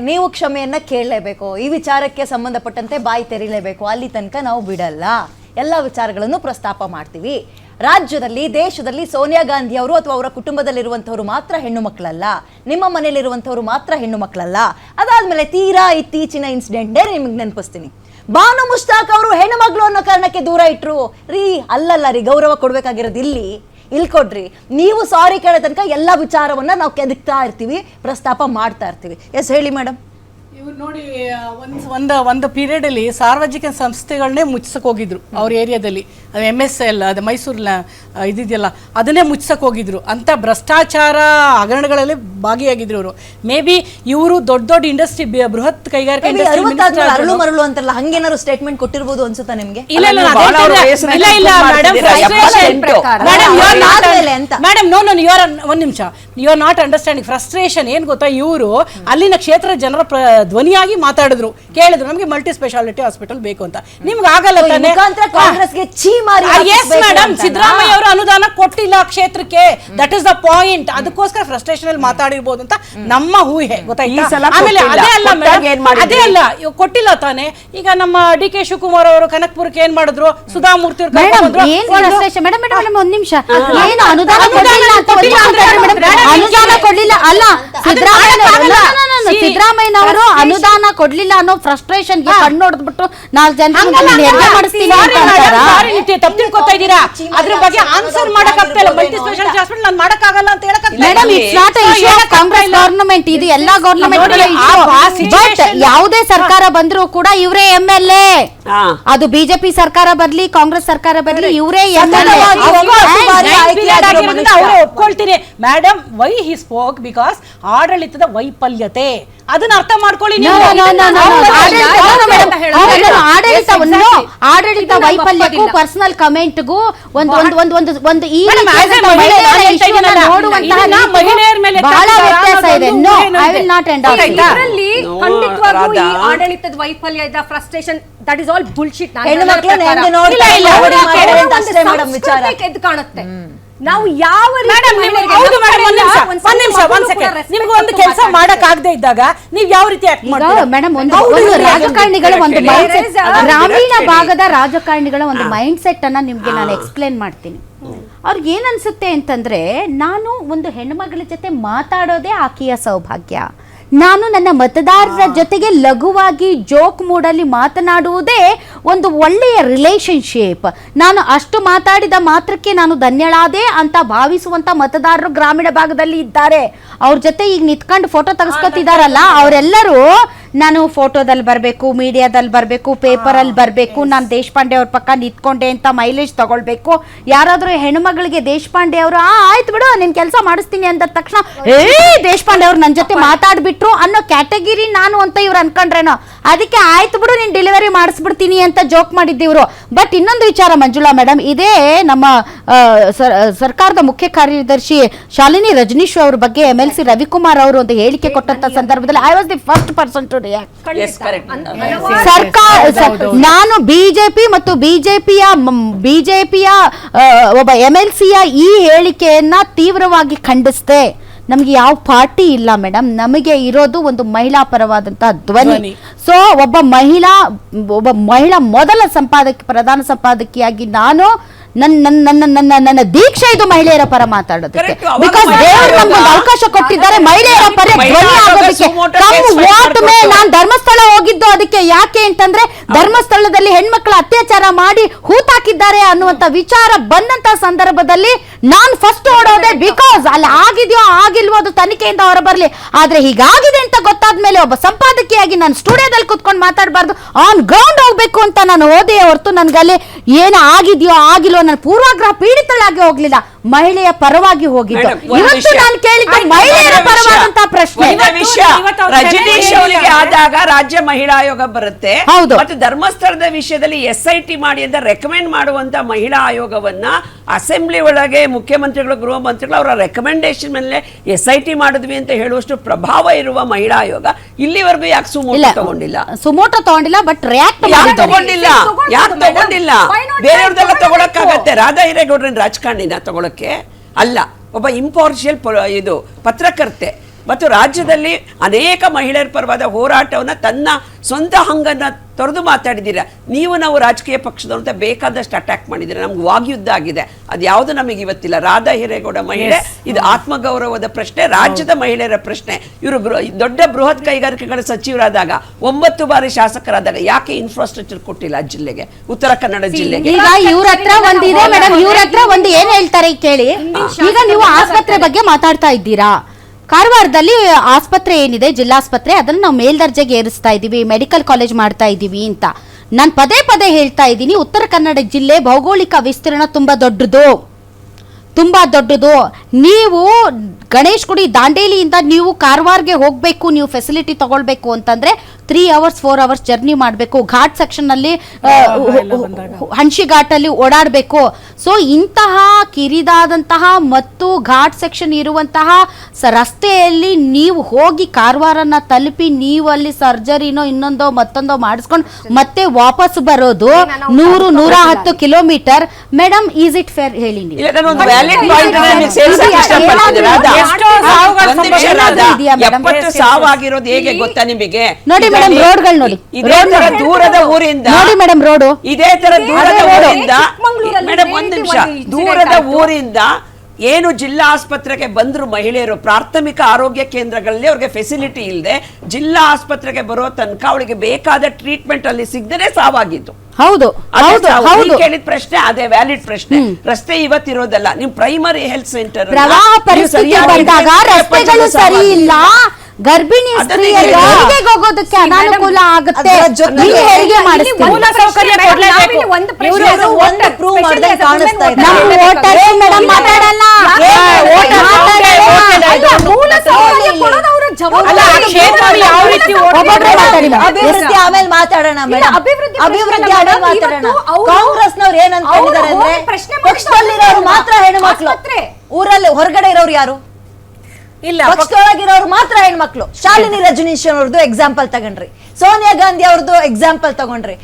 ನೀವು ಕ್ಷಮೆಯನ್ನ ಕೇಳಲೇಬೇಕು. ಈ ವಿಚಾರಕ್ಕೆ ಸಂಬಂಧಪಟ್ಟಂತೆ ಬಾಯಿ ತೆರೀಲೇಬೇಕು. ಅಲ್ಲಿ ತನಕ ನಾವು ಬಿಡಲ್ಲ. ಎಲ್ಲ ವಿಚಾರಗಳನ್ನು ಪ್ರಸ್ತಾಪ ಮಾಡ್ತೀವಿ. ರಾಜ್ಯದಲ್ಲಿ, ದೇಶದಲ್ಲಿ ಸೋನಿಯಾ ಗಾಂಧಿ ಅವರು ಅಥವಾ ಅವರ ಕುಟುಂಬದಲ್ಲಿರುವಂಥವ್ರು ಮಾತ್ರ ಹೆಣ್ಣು ಮಕ್ಕಳಲ್ಲ. ನಿಮ್ಮ ಮನೆಯಲ್ಲಿರುವಂಥವ್ರು ಮಾತ್ರ ಹೆಣ್ಣು ಮಕ್ಕಳಲ್ಲ. ಅದಾದ್ಮೇಲೆ ತೀರಾ ಇತ್ತೀಚಿನ ಇನ್ಸಿಡೆಂಟೇ ನಿಮಗೆ ನೆನಪಿಸ್ತೀನಿ. ಬಾನು ಮುಷ್ತಾಕ್ ಅವರು ಹೆಣ್ಣು ಮಗಳು ಅನ್ನೋ ಕಾರಣಕ್ಕೆ ದೂರ ಇಟ್ರು. ರೀ, ಅಲ್ಲಲ್ಲ ರೀ, ಗೌರವ ಕೊಡಬೇಕಾಗಿರೋದು ಇಲ್ಲಿ. ಇಲ್ಲಿ ಕೊಡ್ರಿ ನೀವು ಸಾರಿ ಕೇಳೋ ತನಕ ಎಲ್ಲ ವಿಚಾರವನ್ನ ನಾವು ಕೆದಕ್ತಾ ಇರ್ತೀವಿ, ಪ್ರಸ್ತಾಪ ಮಾಡ್ತಾ ಇರ್ತೀವಿ. ಎಸ್ ಹೇಳಿ ಮೇಡಮ್ ಇವ್ರು ನೋಡಿ ಒಂದು ಒಂದು ಒಂದು ಪೀರಿಯಡಲ್ಲಿ ಸಾರ್ವಜನಿಕ ಸಂಸ್ಥೆಗಳನ್ನೇ ಮುಚ್ಚಕ್ಕೆ ಹೋಗಿದ್ರು ಅವ್ರ ಏರಿಯಾದಲ್ಲಿ. ಎಂ ಎಸ್ ಎಲ್ ಅದು ಮೈಸೂರಿನ ಇದಿದೆಯಲ್ಲ ಅದನ್ನೇ ಮುಚ್ಚಕ್ಕೆ ಹೋಗಿದ್ರು. ಅಂತ ಭ್ರಷ್ಟಾಚಾರ ಹಗರಣಗಳಲ್ಲಿ ಭಾಗಿಯಾಗಿದ್ರು ಇವರು ಮೇ ಬಿ ಇವರು ದೊಡ್ಡ ದೊಡ್ಡ ಇಂಡಸ್ಟ್ರಿ ಬೃಹತ್ ಕೈಗಾರಿಕೆ ಅರಳು ಮರಳು ಅಂತಾರಲ್ಲ ಹಂಗೇನಾದ್ರು ಸ್ಟೇಟ್ಮೆಂಟ್ ಕೊಟ್ಟಿರ್ಬೋದು ಅನ್ಸುತ್ತಾ ನಿಮಗೆ? ಇಲ್ಲ ಇಲ್ಲ ಇಲ್ಲ. Madam. Madam no no your ಒಂದ್ ನಿಮಿಷ. You are not understanding frustration ಏನ್ ಗೊತ್ತಾ? ಇವರು ಅಲ್ಲಿನ ಕ್ಷೇತ್ರ ಜನರ ಧ್ವನಿಯಾಗಿ ಮಾತಾಡಿದ್ರು. ಕೇಳಿದ್ರು ನಮಗೆ ಮಲ್ಟಿ ಸ್ಪೆಷಾಲಿಟಿ ಹಾಸ್ಪಿಟಲ್ ಬೇಕು ಅಂತ. ನಿಮ್ಗೆ ಆಗಲ್ಲ ತಾನೆ? ಕಾಂಗ್ರೆಸ್ಗೆ ಛೀ ಮಾರಿ ಎಸ್ ಮೇಡಮ್ ಸಿದ್ದರಾಮಯ್ಯ ಅವರು ಅನುದಾನ ಕೊಟ್ಟಿಲ್ಲ ಕ್ಷೇತ್ರಕ್ಕೆ. ದಟ್ ಇಸ್ ದ ಪಾಯಿಂಟ್ ಅದಕ್ಕೋಸ್ಕರ ಫ್ರಸ್ಟ್ರೇಷನ್ ಅಲ್ಲಿ ಮಾತಾಡಿರ್ಬೋದು ಅಂತ ನಮ್ಮ ಊಹೆ. ಗೊತ್ತಾಯ್ತಾ? ಆಮೇಲೆ ಅದೇ ಅಲ್ಲ ಕೊಟ್ಟಾಗ ಮೇಡಮ್ ಅದೇ ಅಲ್ಲ ಕೊಟ್ಟಿಲ್ಲ ತಾನೆ. ಈಗ ನಮ್ಮ ಡಿ ಕೆ ಶಿವಕುಮಾರ್ ಅವರು ಕನಕಪುರಕ್ಕೆ ಏನ್ ಮಾಡಿದ್ರು? ಸುಧಾಮೂರ್ತಿ ಅವರು ಮೇಡಮ್ ಒಂದ್ ನಿಮಿಷ. ಏನು ಅನುದಾನ. ಮೇಡಮ್, ಅಲ್ಲ ಸಿದ್ದರಾಮಯ್ಯನವರು ಅನುದಾನ ಕೊಡ್ಲಿಲ್ಲ ಅನ್ನೋ ಫ್ರಸ್ಟ್ರೇಷನ್ಗೆ ಕಣ್ಣು ಹೊಡೆದ್ಬಿಟ್ಟು ನಾಲ್ಕು ಜನ. ಮಾಡಿಸ್ತೀನಿ ಅಂತ madam, ಅಂತಾರಾ? ನಿತ್ಯ, ತಪ್ಪು ತಿಳ್ಕೊತಾ ಇದ್ದೀರಾ? ಅದ್ರ ಬಗ್ಗೆ ಆನ್ಸರ್ ಮಾಡಕ್ ಆಗ್ತಾ ಇಲ್ಲ. ಮಲ್ಟಿ ಸ್ಪೆಷಾಲಿಟಿ ಹಾಸ್ಪಿಟಲ್ ನಾನು ಮಾಡಕ್ ಆಗಲ್ಲ ಅಂತ ಹೇಳಕ್ ಆಗ್ತಾ ಇಲ್ಲ. Madam it's not So, issue of Congress government ಇದು ಎಲ್ಲಾ ಗವರ್ನಮೆಂಟ್ ನೋಡಿ, ಆ ಬಟ್ situation- ಯಾವುದೇ ಸರ್ಕಾರ ಬಂದ್ರು ಕೂಡ ಇವರೇ ಎಂ ಎಲ್ ಎ ಹಾ. ಅದು ಬಿಜೆಪಿ ಸರ್ಕಾರ ಬರ್ಲಿ ಕಾಂಗ್ರೆಸ್ ಸರ್ಕಾರ ಬರ್ಲಿ ಇವರೇ ಎಂ ಎಲ್ ಸತತವಾಗಿ ಒಂಬತ್ತು ಬಾರಿ ಆಯ್ಕೆ ಆಗಿರೋ ಮನುಷ್ಯ. ಅವರು ಒಪ್ಕೊಳ್ತೀನಿ madam why he spoke because ಆಡಳಿತದ ವೈಫಲ್ಯತೆ. ಅದನ್ನ ಅರ್ಥ ಮಾಡ್ಕೊಳ್ಳಿ. ಆಡಳಿತ ವೈಫಲ್ಯಕ್ಕೂ ಪರ್ಸನಲ್ ಕಮೆಂಟ್ಗೂ ಒಂದು ಒಂದು ಈ ಬಹಳ ವ್ಯತ್ಯಾಸ ಇದೆ. No I will not end? ಇದರಲ್ಲಿ ಈ ಆಡಳಿತದ ವೈಫಲ್ಯ ಇದ್ದ frustration that is all bullshit ಹೆಣ್ಣು ಇಲ್ಲ, ಇಲ್ಲ, ಎದ್ದು ಕಾಣುತ್ತೆ. ನಾವು ಯಾವ ನಿಮ್ಗೆ ಒಂದು ಕೆಲಸ. ಮಾಡಕ್ ಆಗದೆ ಇದ್ದಾಗ ನೀವ್ ಯಾವ ರೀತಿ ಆಕ್ಟ್ ಮಾಡ್ತೀರಾ? ಮೇಡಮ್ ಒಂದು ರಾಜಕಾರಣಿಗಳ ಒಂದು ಮೈಂಡ್ ಸೆಟ್ There ಗ್ರಾಮೀಣ ಭಾಗದ ರಾಜಕಾರಣಿಗಳ ಒಂದು ಮೈಂಡ್ ಸೆಟ್ ಅನ್ನ ನಿಮ್ಗೆ ನಾನು ಎಕ್ಸ್ಪ್ಲೇನ್ ಮಾಡ್ತೀನಿ. ಅವ್ರಿಗೆ ಏನ್ ಅನ್ಸುತ್ತೆ ಅಂತಂದ್ರೆ ನಾನು ಒಂದು ಹೆಣ್ಮಗಳ ಜೊತೆ ಮಾತಾಡೋದೇ ಆಕೆಯ ಸೌಭಾಗ್ಯ. ನಾನು ನನ್ನ ಮತದಾರರ ಜೊತೆಗೆ ಲಘುವಾಗಿ ಜೋಕ್ ಮೂಡಲ್ಲಿ ಮಾತನಾಡುವುದೇ ಒಂದು ಒಳ್ಳೆಯ ರಿಲೇಶನ್ಶಿಪ್ ನಾನು ಅಷ್ಟು ಮಾತಾಡಿದ ಮಾತ್ರಕ್ಕೆ ನಾನು ಧನ್ಯಳಾದೆ ಅಂತ ಭಾವಿಸುವಂತ ಮತದಾರರು ಗ್ರಾಮೀಣ ಭಾಗದಲ್ಲಿ ಇದ್ದಾರೆ. ಅವ್ರ ಜೊತೆ ಈಗ ನಿತ್ಕೊಂಡು ಫೋಟೋ ತೆಗೆಸ್ಕೊತಿದಾರಲ್ಲ, ಅವರೆಲ್ಲರೂ ನಾನು ಫೋಟೋದಲ್ಲಿ ಬರಬೇಕು ಮೀಡಿಯಾದಲ್ಲಿ ಬರಬೇಕು ಪೇಪರಲ್ಲಿ ಬರಬೇಕು ನಾನು ದೇಶಪಾಂಡೆ ಅವ್ರ ಪಕ್ಕ ನಿಂತ್ಕೊಂಡೆ ಅಂತ ಮೈಲೇಜ್ ತಗೊಳ್ಬೇಕು. ಯಾರಾದರೂ ಹೆಣ್ಮಗಳಿಗೆ ದೇಶಪಾಂಡೆ ಅವರು ಆ ಆಯ್ತು ಬಿಡು ನಿನ್ನ ಕೆಲಸ ಮಾಡಿಸ್ತೀನಿ ಅಂದ ತಕ್ಷಣ ಏ ದೇಶಪಾಂಡೆ ಅವ್ರು ನನ್ನ ಜೊತೆ ಮಾತಾಡಿಬಿಟ್ರು ಅನ್ನೋ ಕ್ಯಾಟಗಿರಿ ನಾನು ಅಂತ ಇವ್ರು ಅನ್ಕೊಂಡ್ರೇನೋ. ಅದಕ್ಕೆ ಆಯ್ತು ಬಿಡು ನೀನು ಡೆಲಿವರಿ ಮಾಡಿಸ್ಬಿಡ್ತೀನಿ ಅಂತ ಜೋಕ್ ಮಾಡಿದ್ದಿವ್ರು ಬಟ್ ಇನ್ನೊಂದು ವಿಚಾರ ಮಂಜುಳಾ ಮೇಡಮ್ ಇದೇ ನಮ್ಮ ಸರ್- ಸರ್ಕಾರದ ಮುಖ್ಯ ಕಾರ್ಯದರ್ಶಿ ಶಾಲಿನಿ ರಜನೀಶ್ ಅವ್ರ ಬಗ್ಗೆ ಎಂ ಎಲ್ ಸಿ ರವಿಕುಮಾರ್ ಅವರು ಒಂದು ಹೇಳಿಕೆ ಕೊಟ್ಟಂತ ಸಂದರ್ಭದಲ್ಲಿ I was the first person to. ಸರ್ಕಾರ ನಾನು ಬಿಜೆಪಿ ಮತ್ತು ಬಿಜೆಪಿಯ ಬಿಜೆಪಿಯ ಒಬ್ಬ ಎಂ ಎಲ್ ಸಿಯ ಈ ಹೇಳಿಕೆಯನ್ನ ತೀವ್ರವಾಗಿ ಖಂಡಿಸ್ದೆ. ನಮ್ಗೆ ಯಾವ ಪಾರ್ಟಿ ಇಲ್ಲ ಮೇಡಮ್. ನಮಗೆ ಇರೋದು ಒಂದು ಮಹಿಳಾ ಪರವಾದಂತಹ ಧ್ವನಿ. ಸೊ ಒಬ್ಬ ಮಹಿಳಾ ಒಬ್ಬ ಮಹಿಳಾ ಮೊದಲ ಸಂಪಾದಕಿ ಪ್ರಧಾನ ಸಂಪಾದಕಿಯಾಗಿ ನಾನು ನನ್ನ ನನ್ನ ನನ್ನ ನನ್ನ ದೀಕ್ಷೆ ಇದು ಮಹಿಳೆಯರ ಪರ ಮಾತಾಡೋದಕ್ಕೆ. ಬಿಕಾಸ್ ದೇವರು ನಮ್ಗೊಂದು ಅವಕಾಶ ಕೊಟ್ಟಿದ್ದಾರೆ ಮಹಿಳೆಯರ ಪರ ಧ್ವನಿ ಆಗೋದಕ್ಕೆ ವಾಟ್ ಮೇ. ನಾನ್ ಧರ್ಮಸ್ಥಳ ಹೋಗಿದ್ದು ಅದಕ್ಕೆ ಯಾಕೆ ಅಂತಂದ್ರೆ ಧರ್ಮಸ್ಥಳದಲ್ಲಿ ಹೆಣ್ಮಕ್ಳ ಅತ್ಯಾಚಾರ ಮಾಡಿ ಹೂತಾಕಿದ್ದಾರೆ ಅನ್ನುವಂತ ವಿಚಾರ ಬಂದಂತ ಸಂದರ್ಭದಲ್ಲಿ ನಾನ್ ಫಸ್ಟ್ ಓಡೋದೆ ಬಿಕಾಸ್ ಅಲ್ಲಿ ಆಗಿದೆಯೋ ಆಗಿಲ್ವೋ ಅದು ತನಿಖೆಯಿಂದ ಹೊರ ಬರ್ಲಿ ಆದ್ರೆ ಹೀಗಾಗಿದೆ ಅಂತ ಗೊತ್ತಾದ್ಮೇಲೆ ಒಬ್ಬ ಸಂಪಾದಕಿಯಾಗಿ ನಾನು ಸ್ಟುಡಿಯೋದಲ್ಲಿ ಕುತ್ಕೊಂಡು ಮಾತಾಡಬಾರ್ದು. ಆನ್ ಗ್ರೌಂಡ್ ಹೋಗ್ಬೇಕು ಅಂತ ನಾನು ಓದೇ ಹೊರತು ನನ್ಗಲ್ಲಿ. ಏನು ಆಗಿದೆಯೋ ಆಗಿಲ್ವೋ, ನಾನು ಪೂರ್ವಾಗ್ರಹ ಪೀಡಿತಳಾಗಿ ಹೋಗ್ಲಿಲ್ಲ. ಮಹಿಳೆಯ ಪರವಾಗಿ ಹೋಗಿದ್ದು. ಒಂದು ಇವತ್ತು ನಾನು ಕೇಳಿದ್ದು ಮಹಿಳೆಯರ ಪರವಾದಂತ ಪ್ರಶ್ನೆ. ವಿಷಯ ರಜನೀಶ್ ಅವರಿಗೆ ಆದಾಗ ರಾಜ್ಯ ಮಹಿಳಾ ಆಯೋಗ ಬರುತ್ತೆ. ಹೌದು. ಮತ್ತೆ ಧರ್ಮಸ್ಥಳದ ವಿಷಯದಲ್ಲಿ ಎಸ್ ಐ ಟಿ ಮಾಡಿ ಅಂತ ರೆಕಮೆಂಡ್ ಮಾಡುವಂತ ಮಹಿಳಾ ಆಯೋಗವನ್ನ ಅಸೆಂಬ್ಲಿ ಒಳಗೆ ಮುಖ್ಯಮಂತ್ರಿಗಳು ಗೃಹ ಮಂತ್ರಿಗಳು ಅವರ ರೆಕಮೆಂಡೇಶನ್ ಮೇಲೆ ಎಸ್ ಐ ಟಿ ಮಾಡಿದ್ವಿ ಅಂತ ಹೇಳುವಷ್ಟು ಪ್ರಭಾವ ಇರುವ ಮಹಿಳಾ ಆಯೋಗ ಇಲ್ಲಿವರೆಗೂ ಯಾಕೆ ಸುಮೋಟ ತಗೊಂಡಿಲ್ಲ? ಸುಮೋಟ ತಗೊಂಡಿಲ್ಲ ಬಟ್ ರಿಯಾಕ್ಟ್ ಯಾಕೆ ತಗೊಂಡಿಲ್ಲ? ಯಾಕೆ ತಗೊಂಡಿಲ್ಲ? ಬೇರೆಯವ್ರದೆಲ್ಲ ತಗೊಳಕ್ಕಾಗತ್ತೆ. ರಾಧಾ ಹಿರೇಗೌಡ್ರನ್ ರಾಜಕಾರಣಿನ ತಗೊಳಕ್ಕೆ ಅಲ್ಲ ಒಬ್ಬ ಇಂಪಾರ್ಷಿಯಲ್ ಇದು ಪತ್ರಕರ್ತೆ. ಮತ್ತು ರಾಜ್ಯದಲ್ಲಿ ಅನೇಕ ಮಹಿಳೆಯರ ಪರವಾದ ಹೋರಾಟವನ್ನ ತನ್ನ ಸ್ವಂತ ಹಂಗನ್ನ ತೊರೆದು ಮಾತಾಡಿದ್ದೀರಾ? ನೀವು ನಾವು ರಾಜಕೀಯ ಪಕ್ಷದವ್ರು ಅಂತ ಬೇಕಾದಷ್ಟು ಅಟ್ಯಾಕ್ ಮಾಡಿದ್ದೀರಾ? ನಮ್ಗೆ ವಾಗ್ಯುದ್ಧ ಆಗಿದೆ. ಅದು ಯಾವುದು ನಮಗೆ ಇವತ್ತಿಲ್ಲ. ರಾಧಾ ಹಿರೇಗೌಡ ಮಹಿಳೆ ಇದು ಆತ್ಮಗೌರವದ ಪ್ರಶ್ನೆ ರಾಜ್ಯದ ಮಹಿಳೆಯರ ಪ್ರಶ್ನೆ. ಇವರು ದೊಡ್ಡ ಬೃಹತ್ ಕೈಗಾರಿಕೆಗಳ ಸಚಿವರಾದಾಗ ಒಂಬತ್ತು ಬಾರಿ ಶಾಸಕರಾದಾಗ ಯಾಕೆ ಇನ್ಫ್ರಾಸ್ಟ್ರಕ್ಚರ್ ಕೊಟ್ಟಿಲ್ಲ ಜಿಲ್ಲೆಗೆ? ಉತ್ತರ ಕನ್ನಡ ಜಿಲ್ಲೆಗೆ? ಈಗ ಇವ್ರ ಹತ್ರ ಒಂದಿದೆ ಮೇಡಮ್ ಇವ್ರ ಹತ್ರ ಒಂದು ಏನ್ ಹೇಳ್ತಾರೆ ಕೇಳಿ? ಈಗ ನೀವು ಆಸ್ಪತ್ರೆ ಬಗ್ಗೆ ಮಾತಾಡ್ತಾ ಇದ್ದೀರಾ? ಕಾರವಾರದಲ್ಲಿ ಆಸ್ಪತ್ರೆ ಏನಿದೆ, ಜಿಲ್ಲಾಸ್ಪತ್ರೆ, ಅದನ್ನು ನಾವು ಮೇಲ್ದರ್ಜೆಗೆ ಏರಿಸ್ತಾ ಇದ್ದೀವಿ ಮೆಡಿಕಲ್ ಕಾಲೇಜ್ ಮಾಡ್ತಾ ಇದ್ದೀವಿ ಅಂತ. ನಾನು ಪದೇ ಪದೇ ಹೇಳ್ತಾ ಇದ್ದೀನಿ ಉತ್ತರ ಕನ್ನಡ ಜಿಲ್ಲೆ ಭೌಗೋಳಿಕ ವಿಸ್ತೀರ್ಣ ತುಂಬಾ ದೊಡ್ಡದು. ತುಂಬಾ ದೊಡ್ಡದು. ನೀವು ಗಣೇಶ್ ಗುಡಿ ದಾಂಡೇಲಿಯಿಂದ ನೀವು ಕಾರವಾರ್ಗೆ ಹೋಗಬೇಕು ನೀವು ಫೆಸಿಲಿಟಿ ತಗೊಳ್ಬೇಕು ಅಂತಂದ್ರೆ three hours four hours journey ಮಾಡಬೇಕು. ಘಾಟ್ ಸೆಕ್ಷನ್ ಅಲ್ಲಿ ಹಂಶಿ ಘಾಟ್ ಅಲ್ಲಿ ಓಡಾಡಬೇಕು. ಸೊ ಇಂತಹ ಕಿರಿದಾದಂತಹ ಮತ್ತು ಘಾಟ್ ಸೆಕ್ಷನ್ ಇರುವಂತಹ ರಸ್ತೆಯಲ್ಲಿ ನೀವು ಹೋಗಿ ಕಾರವಾರನ್ನ ತಲುಪಿ ನೀವು ಅಲ್ಲಿ ಸರ್ಜರಿನೋ ಇನ್ನೊಂದೋ ಮತ್ತೊಂದೋ ಮಾಡಿಸ್ಕೊಂಡು ಮತ್ತೆ ವಾಪಸ್ ಬರೋದು ನೂರು ನೂರ ಹತ್ತು kilometre madam is it fair ಹೇಳಿ ನೀವು? ಎಪ್ಪತ್ತು ಸಾವಾಗಿರೋದು ಹೇಗೆ ಗೊತ್ತಾ ನಿಮಗೆ? ನೋಡಿ ಮೇಡಮ್ ರೋಡ್ಗಳು ನೋಡಿ. ಇದೇ ತರ ದೂರದ ಊರಿಂದ ನೋಡಿ ಮೇಡಮ್ ರೋಡು ಇದೇ ತರ ದೂರದ ಊರಿಂದ ಮೇಡಮ್ ಒಂದ್ ನಿಮಿಷ. ದೂರದ ಊರಿಂದ ಏನು ಜಿಲ್ಲಾ ಆಸ್ಪತ್ರೆಗೆ ಬಂದ್ರು ಮಹಿಳೆಯರು ಪ್ರಾಥಮಿಕ ಆರೋಗ್ಯ ಕೇಂದ್ರಗಳಲ್ಲಿ ಅವ್ರಿಗೆ ಫೆಸಿಲಿಟಿ ಇಲ್ಲದೆ ಜಿಲ್ಲಾ ಆಸ್ಪತ್ರೆಗೆ ಬರೋ ತನಕ ಅವಳಿಗೆ ಬೇಕಾದ ಟ್ರೀಟ್ಮೆಂಟ್ ಅಲ್ಲಿ ಸಿಗದೇ ಸಾವಾಗಿತ್ತು ಹೌದು ಹೌದು. ಹೌದು ನೀವ್ ಕೇಳಿದ ಪ್ರಶ್ನೆ ಅದೇ ವ್ಯಾಲಿಡ್ ಪ್ರಶ್ನೆ. ರಸ್ತೆ ಇವತ್ತಿರೋದಲ್ಲ ನಿಮ್ ಪ್ರೈಮರಿ ಹೆಲ್ತ್ ಸೆಂಟರ್ ಪ್ರವಾಹ ಪರಿಸ್ಥಿತಿ ಬಂದಾಗ ರಸ್ತೆಗಳು ಸರಿ ಇಲ್ಲ ಗರ್ಭಿಣಿ ಸ್ತ್ರೀಯರಿಗೆ ಹೋಗೋದಕ್ಕೆ ಅನಾನುಕೂಲ ಆಗುತ್ತೆ. ಮೂಲ ಸೌಕರ್ಯ ಮೇಡಮ್ ಮಾತಾಡಲ್ಲ. ಅಭಿವೃದ್ಧಿ ಆಮೇಲೆ ಮಾತಾಡೋಣ ಅಭಿವೃದ್ಧಿ ಅಭಿವೃದ್ಧಿ ಪ್ರಶ್ನೆ ಆಮೇಲೆ ಅಲ್ಲ, ಮಾತಾಡೋಣ. ಇವತ್ತು ಅವ್ರು- ಕಾಂಗ್ರೆಸ್ನವ್ರು ಏನ್ ಅನ್ಕೊಂಡಿದ್ದಾರೆ ಅಂದ್ರೆ ಪಕ್ಷದಲ್ಲಿರೋರು ಮಾತ್ರ ಹೆಣ್ಮಕ್ಳು. ಊರಲ್ಲಿ ಹೊರಗಡೆ ಇರೋರು ಯಾರು? ಇಲ್ಲ ಪಕ್ಷದೊಳಗಿರೋರು ಮಾತ್ರ ಹೆಣ್ಮಕ್ಳು. ಶಾಲಿನಿ ರಜನೀಶ್ ಅವ್ರದ್ದು ಎಕ್ಸಾಂಪಲ್ ತಗೊಂಡ್ರಿ. ಸೋನಿಯಾ ಗಾಂಧಿ ಅವ್ರದ್ದು ಎಕ್ಸಾಂಪಲ್ ತಗೊಂಡ್ರಿ.